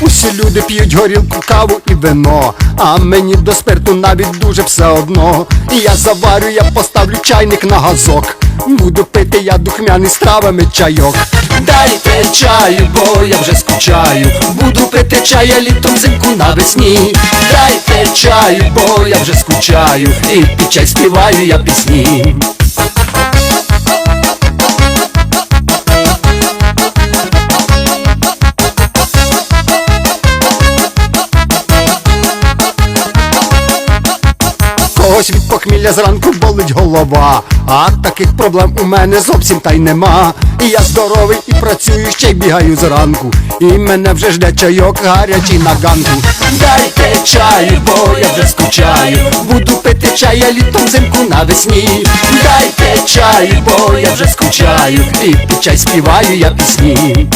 Усі люди п'ють горілку, каву і вино, а мені до спирту навіть дуже все одно. Я заварю, я поставлю чайник на газок. Буду пити я духмяний з травами чайок. Дайте чаю, бо я вже скучаю. Буду пити чая літом зимку навесні. Дайте чаю, бо я вже скучаю. І під чай співаю я пісні. Когось від похмілля зранку болить голова, а таких проблем у мене зовсім та й нема. І я здоровий і працюю, ще й бігаю зранку. І мене вже жде чайок гарячий на ганку. Дайте чаю, бо я вже скучаю. Буду пити чай я літом зимку навесні. Дайте чаю, бо я вже скучаю. І під чай співаю я пісні.